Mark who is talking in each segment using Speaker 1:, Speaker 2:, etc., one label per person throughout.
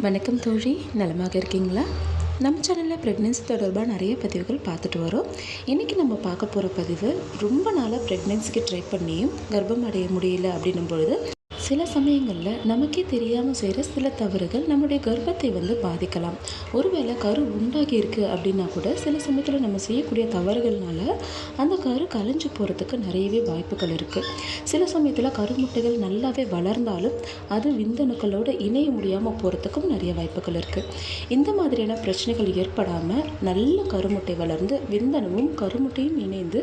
Speaker 1: வணக்கம் தோழி நலமாக இருக்கீங்களா? நம்ம சேனலில் ப்ரெக்னென்சி தொடர்பாக நிறைய பதிவுகள் பார்த்துட்டு வரோம். இன்றைக்கி நம்ம பார்க்க போகிற பதிவு ரொம்ப நாளாக ப்ரெக்னென்சிக்கு ட்ரை பண்ணியும் கர்ப்பம் அடைய முடியல அப்படின்னும் பொழுது சில சமயங்களில் நமக்கே தெரியாமல் செய்கிற சில தவறுகள் நம்முடைய கர்ப்பத்தை வந்து பாதிக்கலாம். ஒருவேளை கரு உண்டாகி இருக்குது அப்படின்னா கூட சில சமயத்தில் நம்ம செய்யக்கூடிய தவறுகள்னால அந்த கரு கலைஞ்சு போகிறதுக்கு நிறையவே வாய்ப்புகள் இருக்குது சில சமயத்தில் கருமுட்டைகள் நல்லாவே வளர்ந்தாலும் அது விந்தணுக்களோடு இணைய முடியாமல் போகிறதுக்கும் நிறைய வாய்ப்புகள் இருக்குது இந்த மாதிரியான பிரச்சனைகள் ஏற்படாமல் நல்ல கருமுட்டை வளர்ந்து விந்தணுவும் கருமுட்டையும் இணைந்து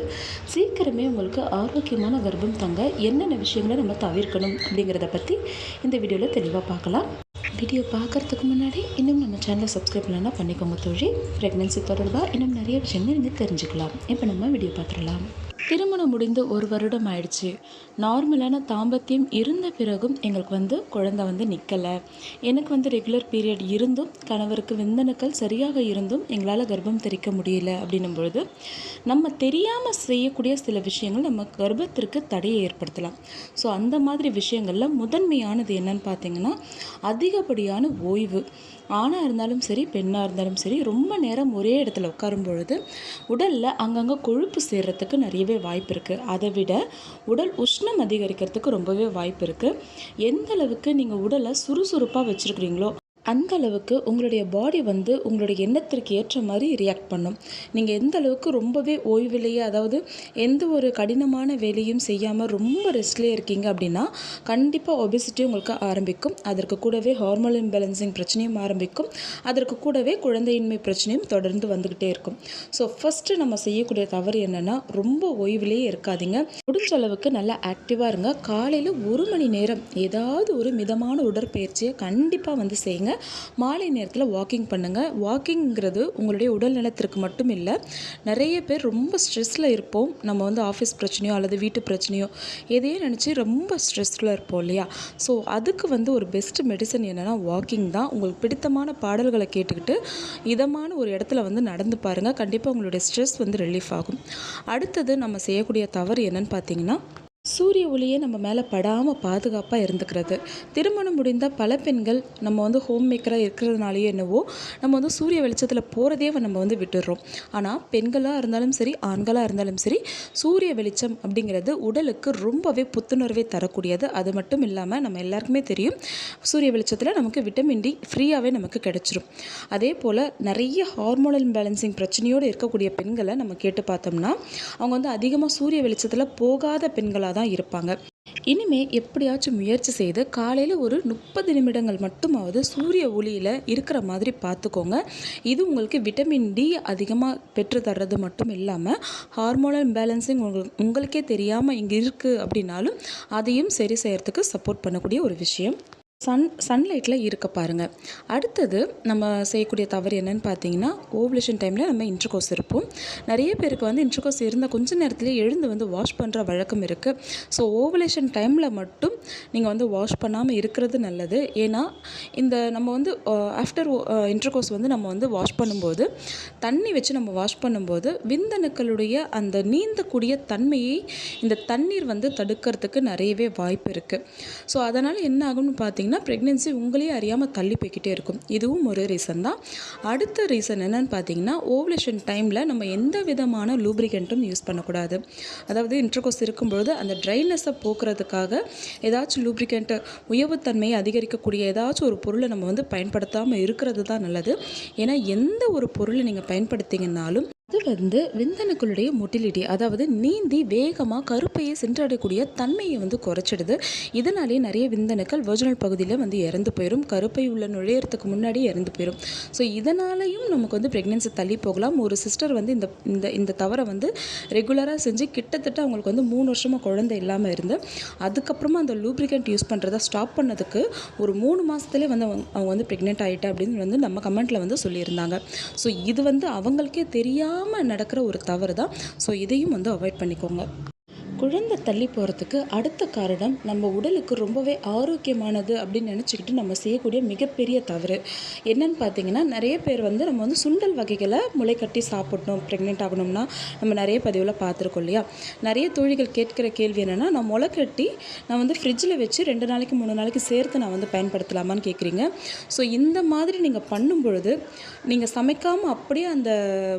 Speaker 1: சீக்கிரமே உங்களுக்கு ஆரோக்கியமான கர்ப்பம் தங்க என்னென்ன விஷயங்களை நம்ம தவிர்க்கணும் அப்படிங்கிறத பற்றி இந்த வீடியோவில் தெளிவாக பார்க்கலாம். வீடியோ பார்க்குறதுக்கு முன்னாடி இன்னும் நம்ம சேனலை சப்ஸ்கிரைப் பண்ணலாம் பண்ணிக்கோங்க தோழி. ப்ரெக்னென்சி தொடர்பாக இன்னும் நிறைய விஷயங்கள் நீங்கள் தெரிஞ்சுக்கலாம். இப்போ நம்ம வீடியோ பார்த்துடலாம். திருமணம் முடிந்து ஒரு வருடம் ஆயிடுச்சு. நார்மலான தாம்பத்தியம் இருந்த பிறகும் எங்களுக்கு வந்து குழந்தை வந்து நிற்கலை எனக்கு வந்து ரெகுலர் பீரியட் இருந்தும் கணவருக்கு விந்தணுக்கள் சரியாக இருந்தும் எங்களால் கர்ப்பம் தெரிக்க முடியல அப்படின்னும் பொழுது நம்ம தெரியாமல் செய்யக்கூடிய சில விஷயங்கள் நம்ம கர்ப்பத்திற்கு தடையை ஏற்படுத்தலாம். ஸோ அந்த மாதிரி விஷயங்களில் முதன்மையானது என்னன்னு பார்த்தீங்கன்னா அதிகப்படியான ஓய்வு. ஆணாக இருந்தாலும் சரி பெண்ணாக இருந்தாலும் சரி ரொம்ப நேரம் ஒரே இடத்துல உட்காரும் பொழுது உடலில் அங்கங்கே கொழுப்பு சேர்கிறதுக்கு நிறையவே வாய்ப்பு இருக்குது அதை விட உடல் உஷ்ணம் அதிகரிக்கிறதுக்கு ரொம்பவே வாய்ப்பு இருக்குது எந்த அளவுக்கு நீங்கள் உடலை சுறுசுறுப்பாக வச்சுருக்கிறீங்களோ அந்த அளவுக்கு உங்களுடைய பாடி வந்து உங்களுடைய எண்ணத்திற்கு ஏற்ற மாதிரி ரியாக்ட் பண்ணும். நீங்கள் எந்த அளவுக்கு ரொம்பவே ஓய்விலேயே அதாவது எந்த ஒரு கடினமான வேலையும் செய்யாமல் ரொம்ப ரெஸ்ட்லேயே இருக்கீங்க அப்படின்னா கண்டிப்பாக ஒபிசிட்டி உங்களுக்கு ஆரம்பிக்கும். அதற்கு கூடவே ஹார்மோன் இம்பேலன்சிங் பிரச்சனையும் ஆரம்பிக்கும். அதற்கு கூடவே குழந்தையின்மை பிரச்சனையும் தொடர்ந்து வந்துக்கிட்டே இருக்கும். ஸோ ஃபஸ்ட்டு நம்ம செய்யக்கூடிய தவறு என்னென்னா ரொம்ப ஓய்விலேயே இருக்காதீங்க. முடிஞ்ச அளவுக்கு நல்லா ஆக்டிவாக இருங்க. காலையில் ஒரு மணி நேரம் ஏதாவது ஒரு மிதமான உடற்பயிற்சியை கண்டிப்பாக வந்து செய்யுங்க. மாலை நேரத்தில் வாக்கிங் பண்ணுங்கள் வாக்கிங்கிறது உங்களுடைய உடல் நலத்திற்கு மட்டும் இல்லை நிறைய பேர் ரொம்ப ஸ்ட்ரெஸ்ஸில் இருப்போம். நம்ம வந்து ஆஃபீஸ் பிரச்சனையோ அல்லது வீட்டு பிரச்சனையோ எதையே நினச்சி ரொம்ப ஸ்ட்ரெஸ்ஸில் இருப்போம் இல்லையா? ஸோ அதுக்கு வந்து ஒரு பெஸ்ட் மெடிசன் என்னென்னா வாக்கிங் தான். உங்களுக்கு பிடித்தமான பாடல்களை கேட்டுக்கிட்டு இதமான ஒரு இடத்துல வந்து நடந்து பாருங்கள் கண்டிப்பாக உங்களுடைய ஸ்ட்ரெஸ் வந்து ரிலீஃப் ஆகும். அடுத்தது நம்ம செய்யக்கூடிய தவறு என்னன்னு பார்த்தீங்கன்னா சூரிய ஒளியே நம்ம மேலே படாமல் பாதுகாப்பாக இருந்துக்கிறது. திருமணம் முடிந்த பல பெண்கள் நம்ம வந்து ஹோம் மேக்கராக இருக்கிறதுனாலயோ என்னவோ நம்ம வந்து சூரிய வெளிச்சத்தில் போகிறதே நம்ம வந்து விட்டுடுறோம் ஆனால் பெண்களாக இருந்தாலும் சரி ஆண்களாக இருந்தாலும் சரி சூரிய வெளிச்சம் அப்படிங்கிறது உடலுக்கு ரொம்பவே புத்துணர்வை தரக்கூடியது. அது மட்டும் இல்லாமல் நம்ம எல்லாருக்குமே தெரியும் சூரிய வெளிச்சத்தில் நமக்கு விட்டமின் டி ஃப்ரீயாகவே நமக்கு கிடைச்சிரும். அதே போல் நிறைய ஹார்மோனல் பேலன்சிங் பிரச்சனையோடு இருக்கக்கூடிய பெண்களை நம்ம கேட்டு பார்த்தோம்னா அவங்க வந்து அதிகமாக சூரிய வெளிச்சத்தில் போகாத பெண்களாக தான் இருப்பாங்க. இனிமே எப்படியாச்சும் முயற்சி செய்து காலையில் ஒரு முப்பது நிமிடங்கள் மட்டுமாவது சூரிய ஒளியில் இருக்கிற மாதிரி பார்த்துக்கோங்க. இது உங்களுக்கு விட்டமின் டி அதிகமாக பெற்று தர்றது மட்டும் இல்லாமல் ஹார்மோனல் பேலன்ஸிங் உங்களுக்கு உங்களுக்கே தெரியாமல் இங்கே இருக்குது அப்படின்னாலும் அதையும் சரி செய்கிறதுக்கு சப்போர்ட் பண்ணக்கூடிய ஒரு விஷயம். சன் சன்லைட்டில் இருக்க பாருங்கள் அடுத்தது நம்ம செய்யக்கூடிய தவறு என்னன்னு பார்த்தீங்கன்னா ஓவலேஷன் டைமில் நம்ம இன்ட்ரகோஸ் இருப்போம். நிறைய பேருக்கு வந்து இன்ட்ரகோஸ் இருந்தால் கொஞ்ச நேரத்துலேயே எழுந்து வந்து வாஷ் பண்ணுற வழக்கம் இருக்குது ஸோ ஓவலேஷன் டைமில் மட்டும் நீங்கள் வந்து வாஷ் பண்ணாமல் இருக்கிறது நல்லது. ஏன்னா இந்த நம்ம வந்து ஆஃப்டர் இன்ட்ரகோஸ் வந்து நம்ம வந்து வாஷ் பண்ணும்போது தண்ணி வச்சு நம்ம வாஷ் பண்ணும்போது விந்தணுக்களுடைய அந்த நீந்தக்கூடிய தன்மையை இந்த தண்ணீர் வந்து தடுக்கிறதுக்கு நிறையவே வாய்ப்பு இருக்குது ஸோ அதனால் என்ன ஆகும்னு பார்த்தீங்கன்னா பார்த்தீங்கன்னா ப்ரெக்னென்சி உங்களையே அறியாமல் தள்ளி போய்கிட்டே இருக்கும். இதுவும் ஒரு ரீசன் தான். அடுத்த ரீசன் என்னென்னு பார்த்தீங்கன்னா ஓவலேஷன் டைமில் நம்ம எந்த விதமான லூப்ரிகண்ட்டும் யூஸ் பண்ணக்கூடாது. அதாவது இன்டர்கோஸ் இருக்கும்பொழுது அந்த ட்ரைனஸை போக்குறதுக்காக ஏதாச்சும் லூப்ரிகண்ட்டு உயவுத்தன்மையை அதிகரிக்கக்கூடிய ஏதாச்சும் ஒரு பொருளை நம்ம வந்து பயன்படுத்தாமல் இருக்கிறது தான் நல்லது. ஏன்னா எந்த ஒரு பொருளை நீங்கள் பயன்படுத்திங்கன்னாலும் அது வந்து விந்தணுக்களுடைய மொட்டிலிட்டி அதாவது நீந்தி வேகமாக கருப்பையை சென்றடையக்கூடிய தன்மையை வந்து குறைச்சிடுது. இதனாலே நிறைய விந்தணுக்கள் வெர்ஜினல் பகுதியில் வந்து இறந்து போயிடும் கருப்பை உள்ள நுழையிறதுக்கு முன்னாடி இறந்து போயிடும் ஸோ இதனாலையும் நமக்கு வந்து ப்ரெக்னென்சி தள்ளி போகலாம். ஒரு சிஸ்டர் வந்து இந்த இந்த இந்த தவறை வந்து ரெகுலராக செஞ்சு கிட்டத்தட்ட அவங்களுக்கு வந்து மூணு வருஷமாக குழந்தை இல்லாமல் இருந்து அதுக்கப்புறமா அந்த லூப்ரிகண்ட் யூஸ் பண்ணுறதை ஸ்டாப் பண்ணதுக்கு ஒரு மூணு மாதத்துலேயே வந்து அவங்க அவங்க வந்து ப்ரெக்னென்ட் ஆகிட்டேன் அப்படின்னு வந்து நம்ம கமெண்ட்டில் வந்து சொல்லியிருந்தாங்க. ஸோ இது வந்து அவங்களுக்கே தெரியாமல் நடக்கிற ஒரு தவறு தான் ஸோ இதையும் வந்து அவாய்ட் பண்ணிக்கோங்க. குழந்தை தள்ளி போகிறதுக்கு அடுத்த காரணம் நம்ம உடலுக்கு ரொம்பவே ஆரோக்கியமானது அப்படின்னு நினச்சிக்கிட்டு நம்ம செய்யக்கூடிய மிகப்பெரிய தவறு. என்னன்னு பார்த்தீங்கன்னா நிறைய பேர் வந்து நம்ம வந்து சுண்டல் வகைகளை முளைக்கட்டி சாப்பிடணும் ப்ரெக்னென்ட் ஆகணும்னா நம்ம நிறைய பதிவில் பார்த்துருக்கோம் இல்லையா? நிறைய தோழிகள் கேட்குற கேள்வி என்னென்னா நான் முளைக்கட்டி நான் வந்து ஃப்ரிட்ஜில் வச்சு ரெண்டு நாளைக்கு மூணு நாளைக்கு சேர்த்து நான் வந்து பயன்படுத்தலாமான்னு கேட்குறீங்க ஸோ இந்த மாதிரி நீங்கள் பண்ணும் பொழுது நீங்கள் சமைக்காமல் அப்படியே அந்த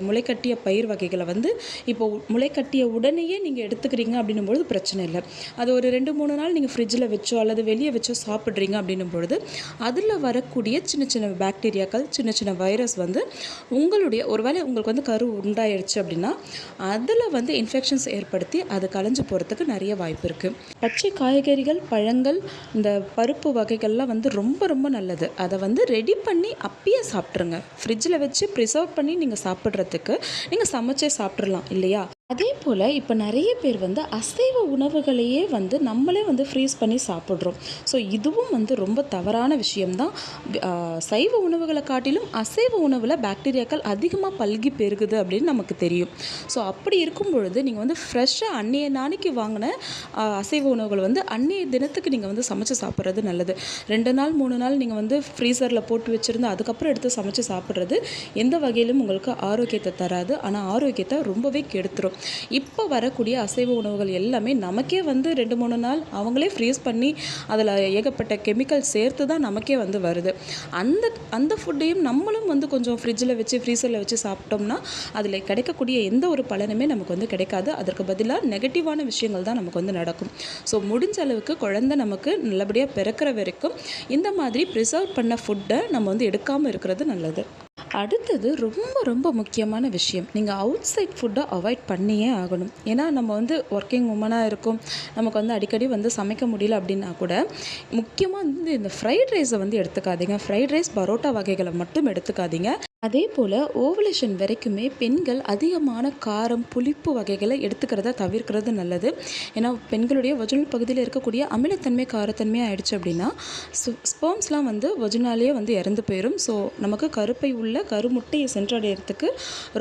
Speaker 1: முளைக்கட்டிய பயிர் வகைகளை வந்து இப்போ முளைக்கட்டிய உடனேயே நீங்கள் எடுத்துக்கிறீங்க அப்படின்னும் பொழுது பிரச்சனை இல்லை. அது ஒரு ரெண்டு மூணு நாள் நீங்கள் ஃப்ரிட்ஜில் வச்சோ அல்லது வெளியே வச்சோ சாப்பிட்றீங்க அப்படின்னும் பொழுது அதில் வரக்கூடிய சின்ன சின்ன பாக்டீரியாக்கள் சின்ன சின்ன வைரஸ் வந்து உங்களுடைய ஒருவேளை உங்களுக்கு வந்து கரு உண்டாயிடுச்சு அப்படின்னா அதில் வந்து இன்ஃபெக்ஷன்ஸ் ஏற்படுத்தி அது கலைஞ்சு போகிறதுக்கு நிறைய வாய்ப்பு இருக்குது பச்சை காய்கறிகள் பழங்கள் இந்த பருப்பு வகைகள்லாம் வந்து ரொம்ப ரொம்ப நல்லது. அதை வந்து ரெடி பண்ணி அப்பயே சாப்பிட்ருங்க ஃப்ரிட்ஜில் வச்சு ப்ரிசர்வ் பண்ணி நீங்கள் சாப்பிட்றதுக்கு நீங்கள் சமைச்சே சாப்பிட்றலாம் இல்லையா? அதே போல் இப்போ நிறைய பேர் வந்து அசைவ உணவுகளையே வந்து நம்மளே வந்து ஃப்ரீஸ் பண்ணி சாப்பிட்றோம். ஸோ இதுவும் வந்து ரொம்ப தவறான விஷயம்தான். சைவ உணவுகளை காட்டிலும் அசைவ உணவில் பாக்டீரியாக்கள் அதிகமாக பல்கி பெருகுது அப்படின்னு நமக்கு தெரியும். ஸோ அப்படி இருக்கும் பொழுது நீங்கள் வந்து ஃப்ரெஷ்ஷாக அன்னைய நாளைக்கு வாங்கின அசைவ உணவுகள் வந்து அன்னைய தினத்துக்கு நீங்கள் வந்து சமைச்சு சாப்பிட்றது நல்லது. ரெண்டு நாள் மூணு நாள் நீங்கள் வந்து ஃப்ரீசரில் போட்டு வச்சுருந்து அதுக்கப்புறம் எடுத்து சமைச்சு சாப்பிட்றது எந்த வகையிலும் உங்களுக்கு ஆரோக்கியத்தை தராது. ஆனால் ஆரோக்கியத்தை ரொம்பவே கெடுத்துரும். இப்போ வரக்கூடிய அசைவ உணவுகள் எல்லாமே நமக்கே வந்து ரெண்டு மூணு நாள் அவங்களே ஃப்ரீஸ் பண்ணி அதில் ஏகப்பட்ட கெமிக்கல் சேர்த்து தான் நமக்கே வந்து வருது. அந்த அந்த ஃபுட்டையும் நம்மளும் வந்து கொஞ்சம் ஃப்ரிட்ஜில் வச்சு ஃப்ரீசரில் வச்சு சாப்பிட்டோம்னா அதில் கிடைக்கக்கூடிய எந்த ஒரு பலனுமே நமக்கு வந்து கிடைக்காது. அதற்கு பதிலாக நெகட்டிவான விஷயங்கள் தான் நமக்கு வந்து நடக்கும். ஸோ முடிஞ்ச அளவுக்கு குழந்தை நமக்கு நல்லபடியாக பிறக்கிற வரைக்கும் இந்த மாதிரி ப்ரிசர்வ் பண்ண ஃபுட்டை நம்ம வந்து எடுக்காமல் இருக்கிறது நல்லது. அடுத்தது ரொம்ப ரொம்ப முக்கியமான விஷயம். நீங்கள் அவுட் சைட் ஃபுட்டை அவாய்ட் பண்ணியே ஆகணும். ஏன்னா நம்ம வந்து ஒர்க்கிங் உமனாக இருக்கும். நமக்கு வந்து அடிக்கடி வந்து சமைக்க முடியல அப்படின்னா கூட முக்கியமாக வந்து இந்த ஃப்ரைட் ரைஸை வந்து எடுத்துக்காதீங்க. ஃப்ரைட் ரைஸ் பரோட்டா வகைகளை மட்டும் எடுத்துக்காதீங்க. அதே போல் ஓவலேஷன் வரைக்குமே பெண்கள் அதிகமான காரம் புளிப்பு வகைகளை எடுத்துக்கிறத தவிர்க்கிறது நல்லது. ஏன்னா பெண்களுடைய வஜுனல் பகுதியில் இருக்கக்கூடிய அமிலத்தன்மை காரத்தன்மை ஆயிடுச்சு அப்படின்னா ஸ்போம்ஸ்லாம் வந்து வஜுனாலே வந்து இறந்து போயிடும் ஸோ நமக்கு கருப்பை உள்ள கருமுட்டையை சென்றடைகிறதுக்கு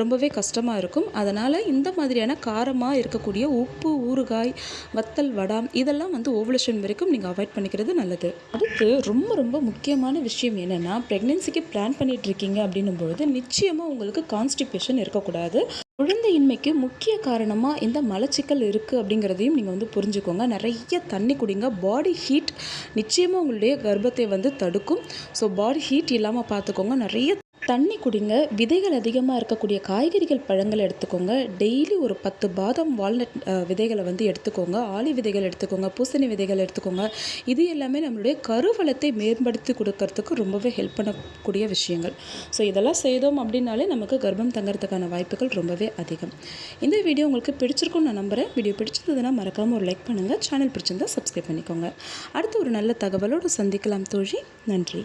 Speaker 1: ரொம்பவே கஷ்டமாக இருக்கும். அதனால் இந்த மாதிரியான காரமாக இருக்கக்கூடிய உப்பு ஊறுகாய் வத்தல் வடாம் இதெல்லாம் வந்து ஓவலேஷன் வரைக்கும் நீங்கள் அவாய்ட் பண்ணிக்கிறது நல்லது. அடுத்து ரொம்ப ரொம்ப முக்கியமான விஷயம் என்னென்னா ப்ரெக்னென்சிக்கு பிளான் பண்ணிட்டு இருக்கீங்க அப்படின்னும் பொழுது நிச்சயமாக உங்களுக்கு கான்ஸ்டிபேஷன் இருக்கக்கூடாது. குழந்தையின்மைக்கு முக்கிய காரணமாக இந்த மலச்சிக்கல் இருக்குது அப்படிங்கிறதையும் நீங்கள் வந்து புரிஞ்சுக்கோங்க. நிறைய தண்ணி குடிங்க. பாடி ஹீட் நிச்சயமாக உங்களுடைய கர்ப்பத்தை வந்து தடுக்கும். ஸோ பாடி ஹீட் இல்லாமல் பார்த்துக்கோங்க. நிறைய தண்ணி குடிங்க. விதைகள் அதிகமாக இருக்கக்கூடிய காய்கறிகள் பழங்கள் எடுத்துக்கோங்க. டெய்லி ஒரு பத்து பாதாம் வால்நட் விதைகளை வந்து எடுத்துக்கோங்க. ஆலி விதைகள் எடுத்துக்கோங்க. பூசணி விதைகள் எடுத்துக்கோங்க. இது எல்லாமே நம்மளுடைய கருவளத்தை மேம்படுத்தி கொடுக்கறதுக்கு ரொம்பவே ஹெல்ப் பண்ணக்கூடிய விஷயங்கள். ஸோ இதெல்லாம் செய்தோம் அப்படின்னாலே நமக்கு கர்ப்பம் தங்கறதுக்கான வாய்ப்புகள் ரொம்பவே அதிகம். இந்த வீடியோ உங்களுக்கு பிடிச்சிருக்கும்னு நான் நம்புகிறேன் வீடியோ பிடிச்சிருந்ததுன்னா மறக்காமல் ஒரு லைக் பண்ணுங்கள் சேனல் பிடிச்சிருந்தா சப்ஸ்கிரைப் பண்ணிக்கோங்க. அடுத்து ஒரு நல்ல தகவலோடு சந்திக்கலாம் தோழி. நன்றி.